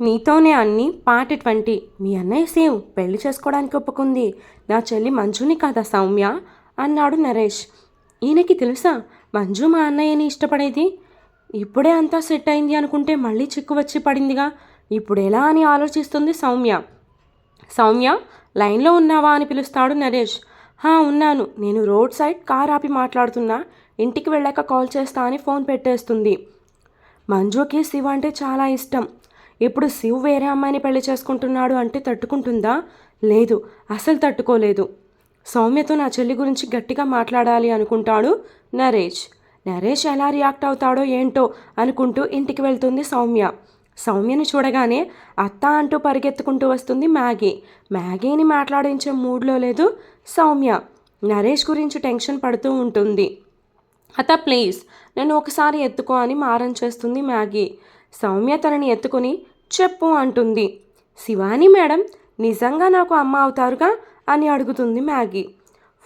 నీతోనే అన్ని part twenty. మీ అన్నయ్య సేమ్ పెళ్ళి చేసుకోవడానికి ఒప్పుకుంది. నా చెల్లి మంజుని కాదా సౌమ్య? అన్నాడు నరేష్. ఈయనకి తెలుసా మంజు మా అన్నయ్యని ఇష్టపడేది? ఇప్పుడే అంతా సెట్ అయింది అనుకుంటే మళ్ళీ చిక్కు వచ్చి పడిందిగా. ఇప్పుడు ఎలా అని ఆలోచిస్తుంది సౌమ్య? సౌమ్య లైన్లో ఉన్నావా అని పిలుస్తాడు నరేష్. హా ఉన్నాను. నేను రోడ్ సైడ్ కార్ ఆపి మాట్లాడుతున్నా. ఇంటికి వెళ్ళాక కాల్ చేస్తా అని ఫోన్ పెట్టేస్తుంది. మంజుకి శివ అంటే చాలా ఇష్టం. ఇప్పుడు శివ్ వేరే అమ్మాయిని పెళ్ళి చేసుకుంటున్నాడు అంటే తట్టుకుంటుందా? లేదు అసలు తట్టుకోలేదు. సౌమ్యతో నా చెల్లి గురించి గట్టిగా మాట్లాడాలి అనుకుంటాడు నరేష్. నరేష్ ఎలా రియాక్ట్ అవుతాడో ఏంటో అనుకుంటూ ఇంటికి వెళ్తుంది సౌమ్య. సౌమ్యని చూడగానే అత్త అంటూ పరిగెత్తుకుంటూ వస్తుంది మ్యాగీ. మ్యాగీని మాట్లాడించే మూడ్లో లేదు సౌమ్య. నరేష్ గురించి టెన్షన్ పడుతూ ఉంటుంది. అత్త ప్లీజ్ నన్ను ఒకసారి ఎత్తుకో అని మారం చేస్తుంది మ్యాగీ. సౌమ్య తనని ఎత్తుకొని చెప్పు అంటుంది. శివాని మేడం నిజంగా నాకు అమ్మ అవుతారుగా? అని అడుగుతుంది మ్యాగీ.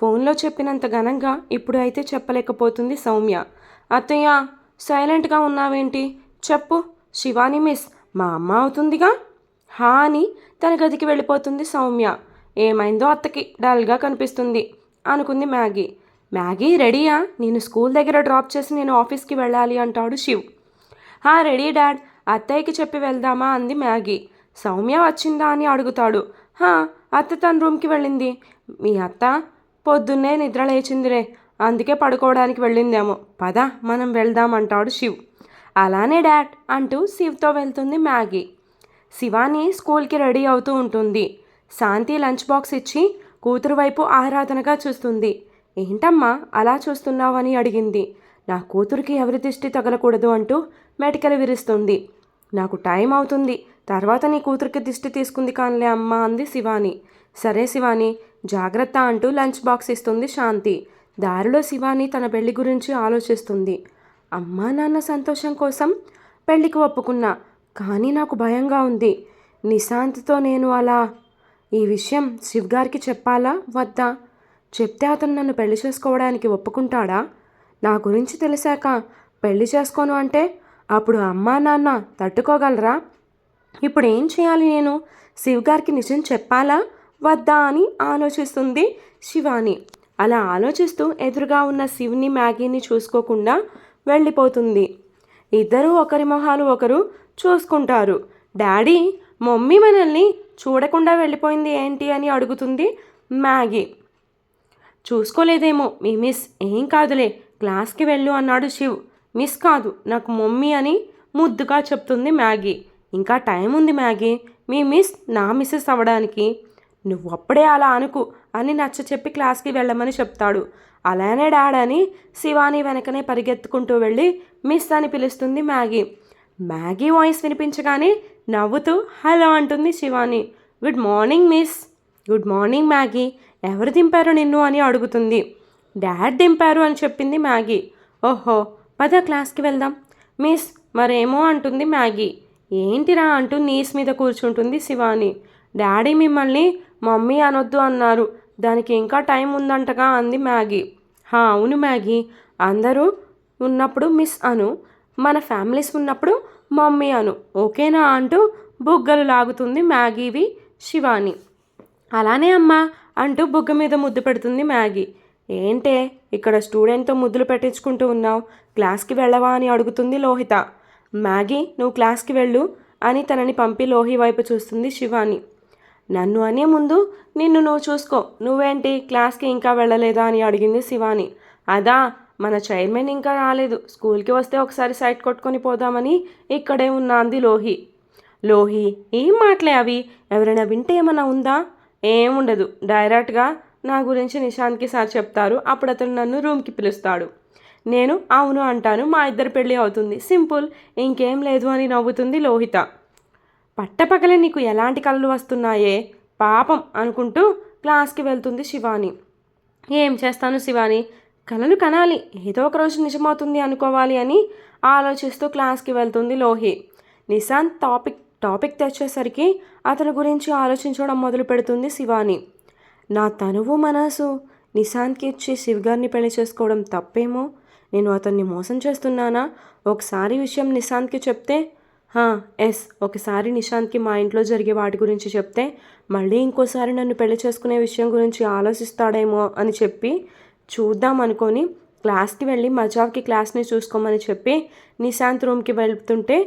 ఫోన్లో చెప్పినంత ఘనంగా ఇప్పుడు అయితే చెప్పలేకపోతుంది సౌమ్య. అత్తయ్య సైలెంట్గా ఉన్నావేంటి? చెప్పు. శివాని మిస్ మా అమ్మ అవుతుందిగా? హా అని తన గదికి వెళ్ళిపోతుంది సౌమ్య. ఏమైందో అత్తకి డల్గా కనిపిస్తుంది అనుకుంది మ్యాగీ. మ్యాగీ రెడీయా? నేను స్కూల్ దగ్గర డ్రాప్ చేసి నేను ఆఫీస్కి వెళ్ళాలి అంటాడు శివ్. హా రెడీ డాడ్. అత్తయ్యకి చెప్పి వెళ్దామా? అంది మ్యాగీ. సౌమ్య వచ్చిందా అని అడుగుతాడు. హా అత్త తన రూమ్కి వెళ్ళింది. మీ అత్త? పొద్దున్నే నిద్ర లేచిందిరే. అందుకే పడుకోవడానికి వెళ్ళిందేమో. పద మనం వెళ్దాం అంటాడు శివ్. అలానే డాడ్ అంటూ శివ్తో వెళ్తుంది మ్యాగీ. శివాని స్కూల్కి రెడీ అవుతూ ఉంటుంది. శాంతి లంచ్ బాక్స్ ఇచ్చి కూతురు వైపు ఆరాధనగా చూస్తుంది. ఏంటమ్మా అలా చూస్తున్నావని అడిగింది. నా కూతురికి ఎవరి దిష్టి తగలకూడదు అంటూ మెటికలు విరుస్తుంది. నాకు టైం అవుతుంది. తర్వాత నీ కూతురికి దిష్టి తీసుకుంది కానిలే అమ్మ అంది శివాని. సరే శివాని జాగ్రత్త అంటూ లంచ్ బాక్స్ ఇస్తుంది శాంతి. దారిలో శివాని తన పెళ్ళి గురించి ఆలోచిస్తుంది. అమ్మా నాన్న సంతోషం కోసం పెళ్ళికి ఒప్పుకున్నా కానీ నాకు భయంగా ఉంది. నిశాంతితో నేను అలా ఈ విషయం శివ్ గారికి చెప్పాలా? వద్దా? చెప్తే అతను నన్ను పెళ్ళి చేసుకోవడానికి ఒప్పుకుంటాడా? నా గురించి తెలిసాక పెళ్ళి చేసుకోను అంటే అప్పుడు అమ్మా నాన్న తట్టుకోగలరా? ఇప్పుడు ఏం చేయాలి నేను? శివగారికి నిజం చెప్పాలా? వద్దా అని ఆలోచిస్తుంది శివాని. అలా ఆలోచిస్తూ ఎదురుగా ఉన్న శివుని మ్యాగీని చూసుకోకుండా వెళ్ళిపోతుంది. ఇద్దరూ ఒకరి మొహాలు ఒకరు చూసుకుంటారు. డాడీ మమ్మీ మనల్ని చూడకుండా వెళ్ళిపోయింది ఏంటి అని అడుగుతుంది మ్యాగీ. చూసుకోలేదేమో మీ మిస్ ఏం కాదులే క్లాస్కి వెళ్ళు అన్నాడు శివ్. మిస్ కాదు నాకు మమ్మీ అని ముద్దుగా చెప్తుంది మ్యాగీ. ఇంకా టైం ఉంది మ్యాగీ. మీ మిస్ నా మిస్సెస్ అవ్వడానికి. నువ్వు అప్పుడే అలా అనుకు అని నచ్చ చెప్పి క్లాస్కి వెళ్ళమని చెప్తాడు. అలానే డాడ్ అని శివాని వెనకనే పరిగెత్తుకుంటూ వెళ్ళి మిస్ అని పిలుస్తుంది మ్యాగీ. మ్యాగీ వాయిస్ వినిపించగానే నవ్వుతూ హలో అంటుంది Shivani. Good morning miss. Good morning Maggie. ఎవరు దింపారు నిన్ను అని అడుగుతుంది. డాడ్ దింపారు అని చెప్పింది మ్యాగీ. ఓహో పద క్లాస్కి వెళ్దాం. మిస్ మరేమో అంటుంది మ్యాగీ. ఏంటిరా అంటూ నీస్ మీద కూర్చుంటుంది శివాని. డాడీ మిమ్మల్ని మమ్మీ అనొద్దు అన్నారు. దానికి ఇంకా టైం ఉందంటగా అంది మ్యాగీ. హా అవును మ్యాగీ. అందరూ ఉన్నప్పుడు మిస్ అను. మన ఫ్యామిలీస్ ఉన్నప్పుడు మమ్మీ అను. ఓకేనా అంటూ బుగ్గలు లాగుతుంది మ్యాగీవి శివాని. అలానే అమ్మా అంటూ బుగ్గ మీద ముద్దు పెడుతుంది మ్యాగీ. ఏంటే ఇక్కడ స్టూడెంట్తో ముద్దులు పెట్టించుకుంటూ ఉన్నావు? క్లాస్కి వెళ్ళవా అని అడుగుతుంది లోహిత. మ్యాగీ నువ్వు క్లాస్కి వెళ్ళు అని తనని పంపి లోహి వైపు చూస్తుంది శివాని. నన్ను అనే ముందు నిన్ను నువ్వు చూసుకో. నువ్వేంటి? క్లాస్కి ఇంకా వెళ్ళలేదా అని అడిగింది శివాని. అదా మన చైర్మన్ ఇంకా రాలేదు. స్కూల్కి వస్తే ఒకసారి సైట్ కొట్టుకొని పోదామని ఇక్కడే ఉన్నాంది లోహి. లోహి ఏం మాటలే అవి ఎవరైనా వింటే ఏమైనా ఉందా? ఏముండదు డైరెక్ట్గా నా గురించి నిశాంత్కి సార్ చెప్తారు. అప్పుడు అతను నన్ను రూమ్కి పిలుస్తాడు. నేను అవును అంటాను మా ఇద్దరు పెళ్ళి అవుతుంది. సింపుల్. ఇంకేం లేదు అని నవ్వుతుంది లోహిత. పట్టపగలే నీకు ఎలాంటి కళలు వస్తున్నాయే? పాపం అనుకుంటూ క్లాస్కి వెళ్తుంది శివాని. ఏం చేస్తాను శివాని? కలలు కనాలి. ఏదో ఒక రోజు నిజమవుతుంది అనుకోవాలి అని ఆలోచిస్తూ క్లాస్కి వెళ్తుంది లోహి. నిశాంత్ టాపిక్ టాపిక్ తెచ్చేసరికి అతని గురించి ఆలోచించడం మొదలు పెడుతుంది శివాని. నా తనువు మనసు నిశాంత్కి ఇచ్చి శివగారిని పెళ్ళి చేసుకోవడం తప్పేమో? నేను అతన్ని మోసం చేస్తున్నానా? ఒకసారి విషయం నిశాంత్కి చెప్తే హా ఎస్ ఒకసారి నిశాంత్కి మా ఇంట్లో జరిగే వాటి గురించి చెప్తే మళ్ళీ ఇంకోసారి నన్ను పెళ్ళి చేసుకునే విషయం గురించి ఆలోచిస్తాడేమో అని చెప్పి చూద్దాం అనుకొని క్లాస్కి వెళ్ళి మజావ్కి క్లాస్ని చూసుకోమని చెప్పి నిశాంత్ రూమ్కి వెళ్తుంటే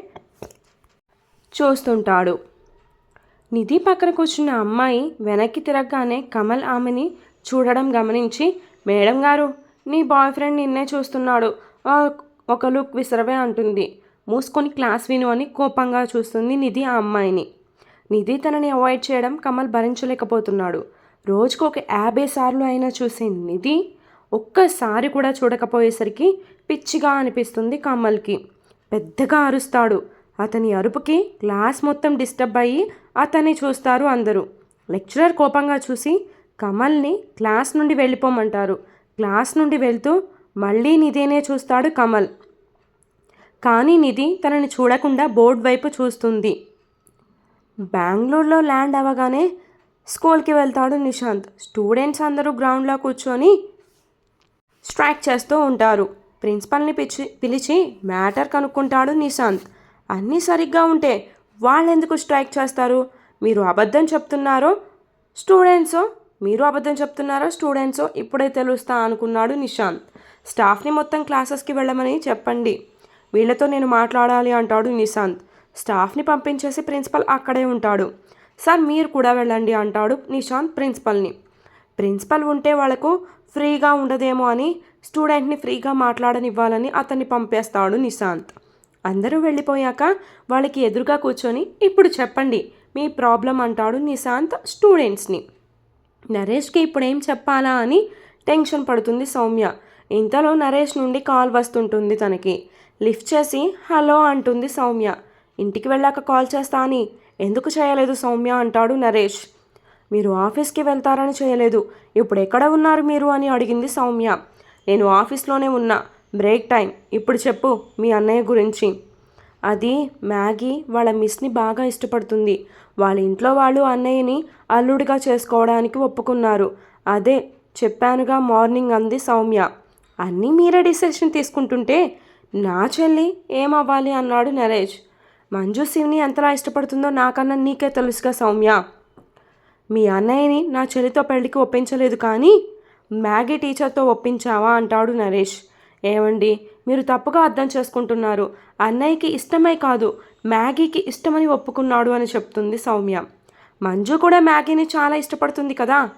చూస్తుంటాడు. నిధి పక్కన కూర్చున్న అమ్మాయి వెనక్కి తిరగగానే కమల్ ఆమెని చూడడం గమనించి మేడం గారు నీ బాయ్ ఫ్రెండ్ నిన్నే చూస్తున్నాడు. ఒక లుక్ విసరవే అంటుంది. మూసుకొని క్లాస్ విను అని కోపంగా చూస్తుంది నిధి ఆ అమ్మాయిని. నిధి తనని అవాయిడ్ చేయడం కమల్ భరించలేకపోతున్నాడు. రోజుకు ఒక యాభై సార్లు అయినా చూసే నిధి ఒక్కసారి కూడా చూడకపోయేసరికి పిచ్చిగా అనిపిస్తుంది కమల్కి. పెద్దగా అరుస్తాడు. అతని అరుపుకి క్లాస్ మొత్తం డిస్టర్బ్ అయ్యి అతన్ని చూస్తారు అందరూ. లెక్చరర్ కోపంగా చూసి కమల్ని క్లాస్ నుండి వెళ్ళిపోమంటారు. క్లాస్ నుండి వెళ్తూ మళ్ళీ నిధినే చూస్తాడు కమల్. కానీ నిధి తనని చూడకుండా బోర్డు వైపు చూస్తుంది. బెంగళూరులో ల్యాండ్ అవ్వగానే స్కూల్కి వెళ్తాడు నిశాంత్. స్టూడెంట్స్ అందరూ గ్రౌండ్లో కూర్చొని స్ట్రైక్ చేస్తూ ఉంటారు. ప్రిన్సిపల్ని పిలిచి పిలిచి మ్యాటర్ కనుక్కుంటాడు నిశాంత్. అన్నీ సరిగ్గా ఉంటే వాళ్ళెందుకు స్ట్రైక్ చేస్తారు? మీరు అబద్ధం చెప్తున్నారో? స్టూడెంట్సో? మీరు అబద్ధం చెప్తున్నారో స్టూడెంట్సో? ఇప్పుడే తెలుస్తా అనుకున్నాడు నిశాంత్. స్టాఫ్ని మొత్తం క్లాసెస్కి వెళ్ళమని చెప్పండి. వీళ్ళతో నేను మాట్లాడాలి అంటాడు నిశాంత్. స్టాఫ్ని పంపించేసి ప్రిన్సిపల్ అక్కడే ఉంటాడు. సార్ మీరు కూడా వెళ్ళండి అంటాడు నిశాంత్ ప్రిన్సిపల్ని. ప్రిన్సిపల్ ఉంటే వాళ్ళకు ఫ్రీగా ఉండదేమో అని స్టూడెంట్ని ఫ్రీగా మాట్లాడనివ్వాలని అతన్ని పంపేస్తాడు నిశాంత్. అందరూ వెళ్ళిపోయాక వాళ్ళకి ఎదురుగా కూర్చొని ఇప్పుడు చెప్పండి మీ ప్రాబ్లం అంటాడు నిశాంత్ స్టూడెంట్స్ని. నరేష్కి ఇప్పుడు ఏం చెప్పాలా అని టెన్షన్ పడుతుంది సౌమ్య. ఇంతలో నరేష్ నుండి కాల్ వస్తుంటుంది తనకి. లిఫ్ట్ చేసి హలో అంటుంది సౌమ్య. ఇంటికి వెళ్ళాక కాల్ చేస్తా అని. ఎందుకు చేయలేదు సౌమ్య? అంటాడు నరేష్. మీరు ఆఫీస్కి వెళ్తారని చేయలేదు. ఇప్పుడు ఎక్కడ ఉన్నారు మీరు? అని అడిగింది సౌమ్య. నేను ఆఫీస్లోనే ఉన్నా. Break time. ఇప్పుడు చెప్పు మీ అన్నయ్య గురించి. అది మ్యాగీ వాళ్ళ మిస్ని బాగా ఇష్టపడుతుంది. వాళ్ళ ఇంట్లో వాళ్ళు అన్నయ్యని అల్లుడిగా చేసుకోవడానికి ఒప్పుకున్నారు. అదే చెప్పానుగా మార్నింగ్ అంది సౌమ్య. అన్నీ మీరే డిసిషన్ తీసుకుంటుంటే నా చెల్లి ఏమవ్వాలి అన్నాడు నరేష్. మంజు శివ్ని ఎంతలా ఇష్టపడుతుందో నాకన్నా నీకే తెలుసుగా సౌమ్య. మీ అన్నయ్యని నా చెల్లితో పెళ్ళికి ఒప్పించలేదు కానీ మ్యాగీ టీచర్తో ఒప్పించావా అంటాడు నరేష్. ఏమండి? మీరు తప్పుగా అర్థం చేసుకుంటున్నారు. అన్నయ్యకి ఇష్టమై కాదు మ్యాగీకి ఇష్టమని ఒప్పుకున్నాడు అని చెప్తుంది సౌమ్య. మంజు కూడా మ్యాగీని చాలా ఇష్టపడుతుంది కదా?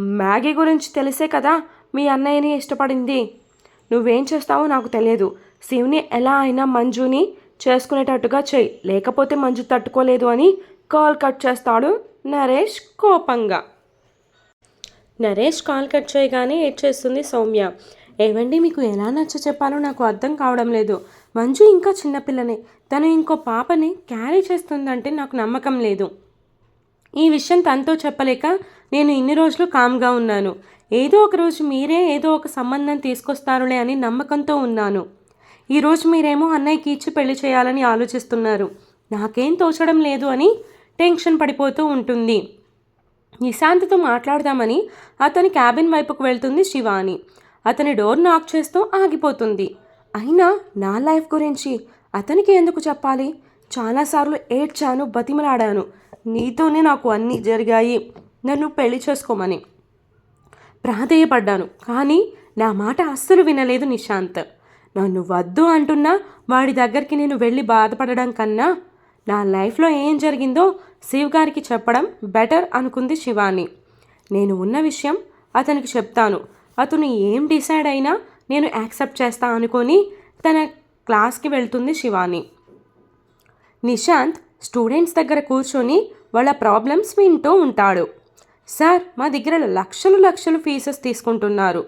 మ్యాగీ గురించి తెలిసే కదా మీ అన్నయ్యని ఇష్టపడింది? నువ్వేం చేస్తావో నాకు తెలియదు. శివుని ఎలా అయినా మంజుని చేసుకునేటట్టుగా చెయ్యి లేకపోతే మంజు తట్టుకోలేదు అని కాల్ కట్ చేస్తాడు నరేష్ కోపంగా. నరేష్ కాల్ కట్ చేయగానే ఏడ్చేస్తుంది సౌమ్య? ఏవండి మీకు ఎలా నచ్చ చెప్పాలో నాకు అర్థం కావడం లేదు. మంజు ఇంకా చిన్నపిల్లనే తను ఇంకో పాపని క్యారీ చేస్తుందంటే నాకు నమ్మకం లేదు. ఈ విషయం తనతో చెప్పలేక నేను ఇన్ని రోజులు కామ్గా ఉన్నాను. ఏదో ఒక రోజు మీరే ఏదో ఒక సంబంధం తీసుకొస్తారులే అని నమ్మకంతో ఉన్నాను. ఈరోజు మీరేమో అన్నయ్యకి ఇచ్చి పెళ్ళి చేయాలని ఆలోచిస్తున్నారు. నాకేం తోచడం లేదు అని టెన్షన్ పడిపోతూ ఉంటుంది. నిశాంతతో మాట్లాడదామని అతని క్యాబిన్ వైపుకు వెళ్తుంది శివాని. అతని డోర్ నాక్ చేస్తూ ఆగిపోతుంది. అయినా నా లైఫ్ గురించి అతనికి ఎందుకు చెప్పాలి? చాలాసార్లు ఏడ్చాను బతిమలాడాను. నీతోనే నాకు అన్నీ జరిగాయి. నన్ను పెళ్ళి చేసుకోమని. ప్రాధేయపడ్డాను. కానీ నా మాట అస్సలు వినలేదు నిశాంత్. నన్ను వద్దు అంటున్నా వాడి దగ్గరికి నేను వెళ్ళి బాధపడడం కన్నా నా లైఫ్లో ఏం జరిగిందో శివ్ గారికి చెప్పడం బెటర్ అనుకుంది శివాని. నేను ఉన్న విషయం అతనికి చెప్తాను. అతను ఏం డిసైడ్ అయినా నేను యాక్సెప్ట్ చేస్తా అనుకొని తన క్లాస్కి వెళ్తుంది శివాని. నిశాంత్ స్టూడెంట్స్ దగ్గర కూర్చొని వాళ్ళ ప్రాబ్లమ్స్ వింటూ ఉంటాడు. సార్ మా దగ్గర లక్షలు లక్షలు ఫీజెస్ తీసుకుంటున్నారు.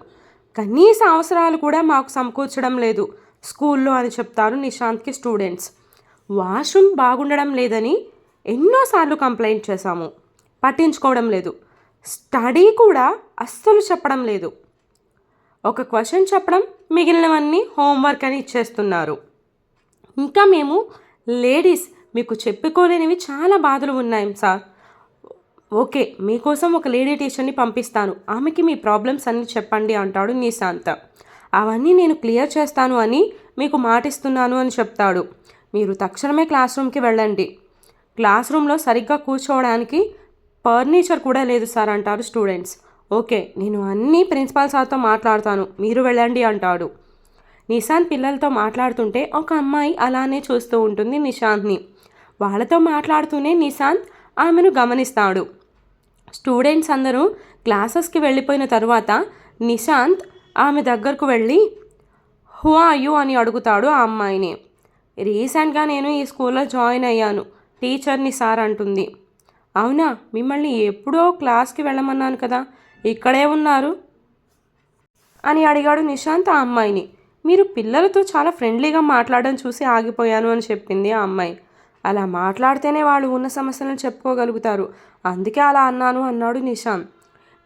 కనీస అవసరాలు కూడా మాకు సమకూర్చడం లేదు. స్కూల్లో అని చెప్తారు నిశాంత్కి స్టూడెంట్స్. వాష్రూమ్ బాగుండడం లేదని ఎన్నోసార్లు కంప్లైంట్ చేశాము. పట్టించుకోవడం లేదు. స్టడీ కూడా అస్సలు చెప్పడం లేదు. ఒక క్వశ్చన్ చెప్పడం మిగిలినవన్నీ హోంవర్క్ అని ఇచ్చేస్తున్నారు. ఇంకా మేము లేడీస్ మీకు చెప్పుకోలేనివి చాలా బాధలు ఉన్నాయి సార్. ఓకే మీకోసం ఒక లేడీ టీచర్ని పంపిస్తాను. ఆమెకి మీ ప్రాబ్లమ్స్ అన్నీ చెప్పండి అంటాడు నిశాంత. అవన్నీ నేను క్లియర్ చేస్తాను అని మీకు మాటిస్తున్నాను అని చెప్తాడు. మీరు తక్షణమే క్లాస్ రూమ్కి వెళ్ళండి. క్లాస్ రూమ్లో సరిగ్గా కూర్చోవడానికి ఫర్నిచర్ కూడా లేదు సార్ అంటారు స్టూడెంట్స్. ఓకే నేను అన్నీ ప్రిన్సిపాల్ సార్తో మాట్లాడతాను మీరు వెళ్ళండి అంటాడు. నిశాంత్ పిల్లలతో మాట్లాడుతుంటే ఒక అమ్మాయి అలానే చూస్తూ ఉంటుంది నిశాంత్ని. వాళ్ళతో మాట్లాడుతూనే నిశాంత్ ఆమెను గమనిస్తాడు. స్టూడెంట్స్ అందరూ క్లాసెస్కి వెళ్ళిపోయిన తర్వాత నిశాంత్ ఆమె దగ్గరకు వెళ్ళి హూ అయ్యూ అని అడుగుతాడు ఆ అమ్మాయిని. రీసెంట్గా నేను ఈ స్కూల్లో జాయిన్ అయ్యాను టీచర్ని సార్ అంటుంది. అవునా? మిమ్మల్ని ఎప్పుడో క్లాస్కి వెళ్ళమన్నాను కదా ఇక్కడే ఉన్నారు? అని అడిగాడు నిశాంత్ ఆ అమ్మాయిని. మీరు పిల్లలతో చాలా ఫ్రెండ్లీగా మాట్లాడడం చూసి ఆగిపోయాను అని చెప్పింది ఆ అమ్మాయి. అలా మాట్లాడితేనే వాళ్ళు ఉన్న సమస్యలను చెప్పుకోగలుగుతారు. అందుకే అలా అన్నాను అన్నాడు నిశాంత్.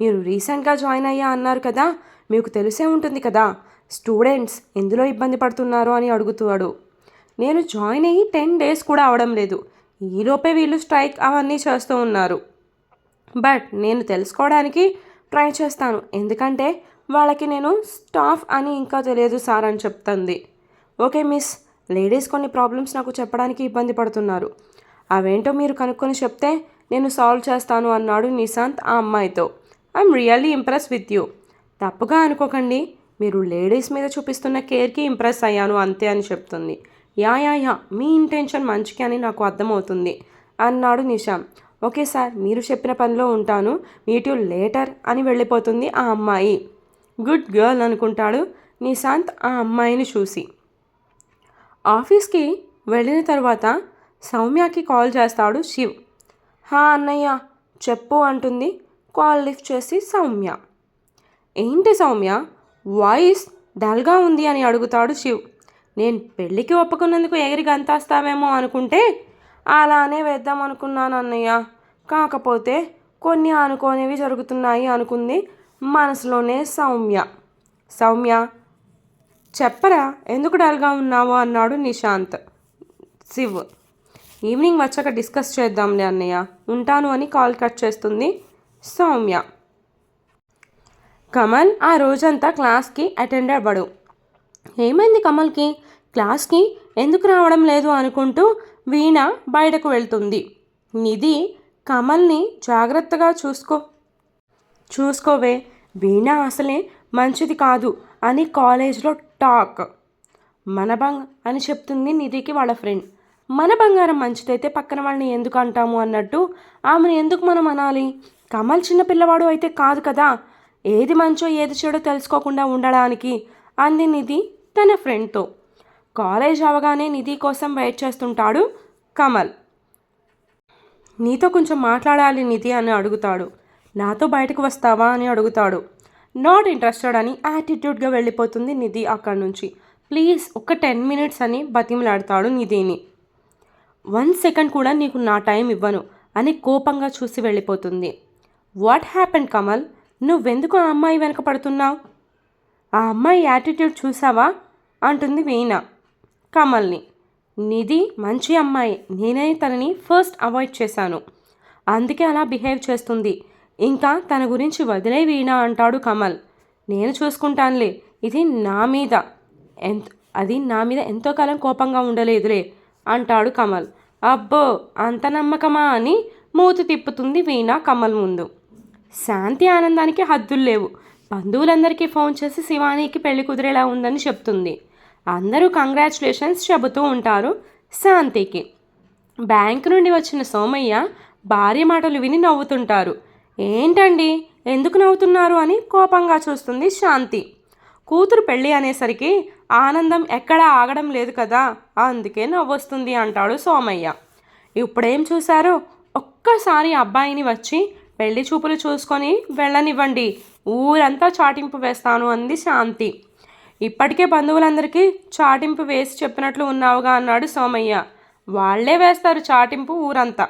మీరు రీసెంట్గా జాయిన్ అయ్యా అన్నారు కదా మీకు తెలిసే ఉంటుంది కదా స్టూడెంట్స్ ఎందులో ఇబ్బంది పడుతున్నారు అని అడుగుతాడు. నేను జాయిన్ అయ్యి టెన్ డేస్ కూడా అవడం లేదు. ఈలోపే వీళ్ళు స్ట్రైక్ అవన్నీ చేస్తూ ఉన్నారు. బట్ నేను తెలుసుకోవడానికి ట్రై చేస్తాను. ఎందుకంటే వాళ్ళకి నేను స్టాఫ్ అని ఇంకా తెలియదు సార్ అని చెప్తుంది. ఓకే మిస్ లేడీస్ కొన్ని ప్రాబ్లమ్స్ నాకు చెప్పడానికి ఇబ్బంది పడుతున్నారు. అవేంటో మీరు కనుక్కొని చెప్తే నేను సాల్వ్ చేస్తాను అన్నాడు నిశాంత్ ఆ అమ్మాయితో. I'm really impress with you తప్పుగా అనుకోకండి. మీరు లేడీస్ మీద చూపిస్తున్న కేర్కి ఇంప్రెస్ అయ్యాను అంతే అని చెప్తుంది. యా యా యా మీ ఇంటెన్షన్ మంచికి అని నాకు అర్థమవుతుంది అన్నాడు నిషాం ఓకే సార్ మీరు చెప్పిన పనిలో ఉంటాను. మీట్ యూ లేటర్ అని వెళ్ళిపోతుంది ఆ అమ్మాయి. గుడ్ గర్ల్ అనుకుంటాడు నిశాంత్ ఆ అమ్మాయిని చూసి. ఆఫీస్కి వెళ్ళిన తర్వాత సౌమ్యకి కాల్ చేస్తాడు శివ్. హా అన్నయ్య చెప్పు అంటుంది. కాల్ లిఫ్ట్ చేసి సౌమ్య. ఏంటి సౌమ్య? వాయిస్ డల్గా ఉంది అని అడుగుతాడు శివ్. నేను పెళ్ళికి ఒప్పుకున్నందుకు ఎగిరి గంతాస్తావేమో అనుకుంటే అలానే వేద్దాం అనుకున్నాను అన్నయ్య కాకపోతే కొన్ని అనుకోనివి జరుగుతున్నాయి అనుకుంది మనసులోనే సౌమ్య. సౌమ్య చెప్పరా ఎందుకు డల్గా ఉన్నావు అన్నాడు నిశాంత్. శివ్ ఈవినింగ్ వచ్చాక డిస్కస్ చేద్దాంలే అన్నయ్య. ఉంటాను అని కాల్ కట్ చేస్తుంది సౌమ్య. కమల్ ఆ రోజంతా క్లాస్కి అటెండ్ అవ్వడు. ఏమైంది కమల్కి? క్లాస్కి ఎందుకు రావడం లేదు అనుకుంటూ వీణ బయటకు వెళ్తుంది. నిధి కమల్ని జాగ్రత్తగా చూసుకో. చూసుకోవే వీణ అసలే మంచిది కాదు అని కాలేజ్లో టాక్. మన బంగ అని చెప్తుంది నిధికి వాళ్ళ ఫ్రెండ్. మన బంగారం మంచిదైతే పక్కన వాళ్ళని ఎందుకు అంటాము అన్నట్టు ఆమెను ఎందుకు మనం అనాలి? కమల్ చిన్న పిల్లవాడు అయితే కాదు కదా. ఏది మంచో ఏది చెడో తెలుసుకోకుండా ఉండడానికి అంది నిధి తన ఫ్రెండ్తో. కాలేజ్ అవగానే నిధి కోసం వెయిట్ చేస్తుంటాడు కమల్. నీతో కొంచెం మాట్లాడాలి నిధి అని అడుగుతాడు. నాతో బయటకు వస్తావా అని అడుగుతాడు. నాట్ ఇంట్రెస్టెడ్ అని యాటిట్యూడ్గా వెళ్ళిపోతుంది నిధి అక్కడి నుంచి. ప్లీజ్ ఒక టెన్ మినిట్స్ అని బతిమలాడతాడు నిధిని. వన్ సెకండ్ కూడా నీకు నా టైం ఇవ్వను అని కోపంగా చూసి వెళ్ళిపోతుంది. What happen Kamal? నువ్వెందుకు ఆ అమ్మాయి వెనక పడుతున్నావు? ఆ అమ్మాయి యాటిట్యూడ్ చూసావా? అంటుంది వీణ. కమల్ని. నిధి మంచి అమ్మాయి. నేనే తనని ఫస్ట్ అవాయిడ్ చేశాను. అందుకే అలా బిహేవ్ చేస్తుంది. ఇంకా తన గురించి వదిలే వీణ అంటాడు కమల్. నేను చూసుకుంటానులే. ఇది నా మీద ఎంత అది నా మీద ఎంతో కాలం కోపంగా ఉండలేదులే అంటాడు కమల్. అబ్బో అంత నమ్మకమా అని మూతి తిప్పుతుంది వీణ కమల్ ముందు. శాంతి ఆనందానికి హద్దులు లేవు. బంధువులందరికీ ఫోన్ చేసి శివానీకి పెళ్ళి కుదిరేలా ఉందని చెప్తుంది. అందరూ కంగ్రాచులేషన్స్ చెబుతూ ఉంటారు శాంతికి. బ్యాంక్ నుండి వచ్చిన సోమయ్య భార్య మాటలు విని నవ్వుతుంటారు. ఏంటండి? ఎందుకు నవ్వుతున్నారు అని కోపంగా చూస్తుంది శాంతి. కూతురు పెళ్ళి అనేసరికి ఆనందం ఎక్కడా ఆగడం లేదు కదా అందుకే నవ్వొస్తుంది అంటాడు సోమయ్య. ఇప్పుడేం చూశారు? ఒక్కసారి అబ్బాయిని వచ్చి పెళ్ళి చూపులు చూసుకొని వెళ్ళనివ్వండి. ఊరంతా చాటింపు వేస్తాను అంది శాంతి. ఇప్పటికే బంధువులందరికీ చాటింపు వేసి చెప్పినట్లు ఉన్నావుగా అన్నాడు సోమయ్య. వాళ్ళే వేస్తారు చాటింపు ఊరంతా.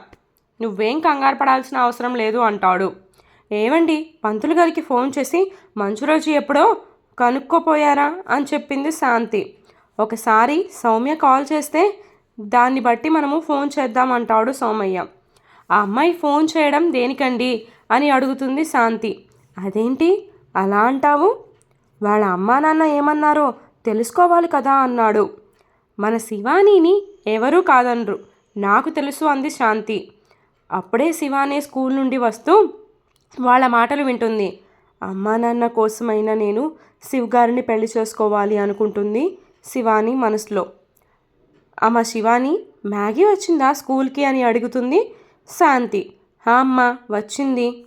నువ్వేం కంగారు పడాల్సిన అవసరం లేదు అంటాడు. ఏమండి పంతులు గారికి ఫోన్ చేసి మంచు రోజు ఎప్పుడో కనుక్కోపోయారా అని చెప్పింది శాంతి. ఒకసారి సౌమ్య కాల్ చేస్తే దాన్ని బట్టి మనము ఫోన్ చేద్దామంటాడు సోమయ్య. ఆ అమ్మాయి ఫోన్ చేయడం దేనికండి అని అడుగుతుంది శాంతి. అదేంటి? అలా అంటావు? వాళ్ళ అమ్మా నాన్న ఏమన్నారో తెలుసుకోవాలి కదా అన్నాడు. మన శివానీని ఎవరూ కాదనరు. నాకు తెలుసు అంది శాంతి. అప్పుడే శివాని స్కూల్ నుండి వస్తూ వాళ్ళ మాటలు వింటుంది. అమ్మా నాన్న కోసమైనా నేను శివ్ గారిని పెళ్ళి చేసుకోవాలి అనుకుంటుంది శివాని మనసులో. అమ్మ శివాని మ్యాగీ వచ్చిందా స్కూల్కి అని అడుగుతుంది శాంతి. హా అమ్మ వచ్చింది.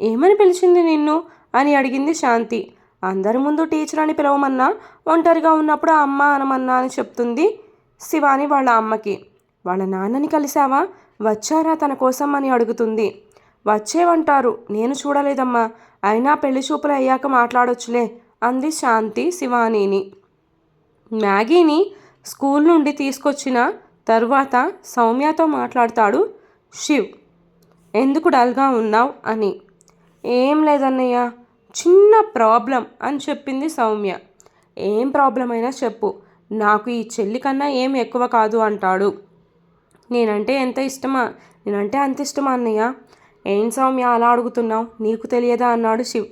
ఏమని పిలిచింది నిన్ను? అని అడిగింది శాంతి. అందరి ముందు టీచర్ అని పిలవమన్నా ఒంటరిగా ఉన్నప్పుడు అమ్మ అనమన్నా అని చెప్తుంది శివాని వాళ్ళ అమ్మకి. వాళ్ళ నాన్నని కలిసావా? వచ్చారా తన కోసం అని అడుగుతుంది. వచ్చేవంటారు. నేను చూడలేదమ్మా. అయినా పెళ్ళి చూపులు అయ్యాక మాట్లాడొచ్చులే అంది శాంతి శివానీని. మ్యాగీని స్కూల్ నుండి తీసుకొచ్చిన తర్వాత సౌమ్యతో మాట్లాడతాడు శివ్. ఎందుకు డల్గా ఉన్నావు అని. ఏం లేదన్నయ్య. చిన్న ప్రాబ్లం అని చెప్పింది సౌమ్య. ఏం ప్రాబ్లం అయినా చెప్పు. నాకు ఈ చెల్లి కన్నా ఏం ఎక్కువ కాదు అంటాడు. నేనంటే ఎంత ఇష్టమా? నేనంటే అంత ఇష్టమా అన్నయ్య? ఏం సౌమ్య అలా అడుగుతున్నావు? నీకు తెలియదా? అన్నాడు శివ్.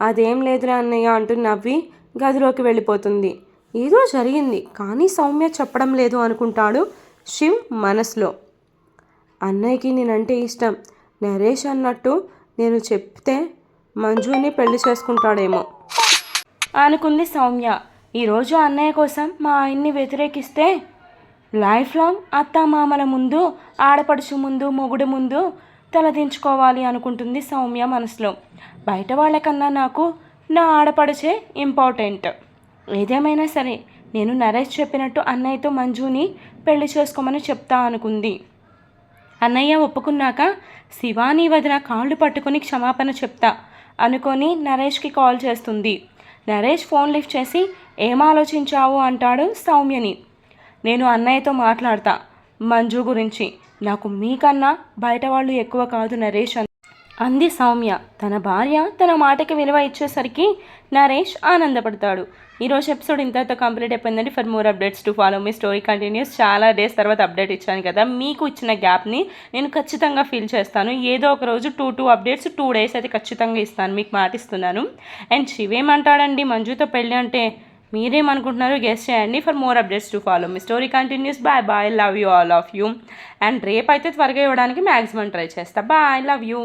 అదేం లేదురా అన్నయ్య అంటూ నవ్వి గదిలోకి వెళ్ళిపోతుంది. ఏదో జరిగింది కానీ సౌమ్య చెప్పడం లేదు అనుకుంటాడు శివ్ మనసులో. అన్నయ్యకి నేనంటే ఇష్టం. నరేష్ అన్నట్టు నేను చెప్తే మంజుని పెళ్ళి చేసుకుంటాడేమో. అనుకుంది సౌమ్య. ఈరోజు అన్నయ్య కోసం మా ఆయన్ని వ్యతిరేకిస్తే లైఫ్ లాంగ్ అత్తామామల ముందు ఆడపడుచు ముందు మొగుడు ముందు తలదించుకోవాలి అనుకుంటుంది సౌమ్య మనసులో. బయట వాళ్ళకన్నా నాకు నా ఆడపడచే ఇంపార్టెంట్. ఏదేమైనా సరే నేను నరేష్ చెప్పినట్టు అన్నయ్యతో మంజుని పెళ్ళి చేసుకోమని చెప్తా అనుకుంది. అన్నయ్య ఒప్పుకున్నాక శివాని వదిన కాళ్ళు పట్టుకుని క్షమాపణ చెప్తా. అనుకొని నరేష్కి కాల్ చేస్తుంది. నరేష్ ఫోన్ లిఫ్ట్ చేసి ఏం ఆలోచించావు? అంటాడు సౌమ్యని. నేను అన్నయ్యతో మాట్లాడతా మంజు గురించి. నాకు మీకన్నా బయట వాళ్ళు ఎక్కువ కాదు నరేష్ అని అంది సౌమ్య. తన భార్య తన మాటకి విలువ ఇచ్చేసరికి నరేష్ ఆనందపడతాడు. ఈరోజు ఎపిసోడ్ ఇంతతో కంప్లీట్ అయిపోయిందండి. For more updates to follow me story continues. చాలా డేస్ తర్వాత అప్డేట్ ఇచ్చాను కదా. మీకు ఇచ్చిన గ్యాప్ని నేను ఖచ్చితంగా ఫీల్ చేస్తాను. ఏదో ఒక రోజు two two updates two days అయితే ఖచ్చితంగా ఇస్తాను. మీకు మాటిస్తున్నాను అండ్ శివేమంటాడండి మంజుతో పెళ్ళి అంటే మీరేమనుకుంటున్నారో గెస్ట్ చేయండి. For more updates to follow me story continues. Bye bye love you all of you. And రేపు అయితే త్వరగా ఇవ్వడానికి మ్యాక్సిమం ట్రై చేస్తా. Bye love you.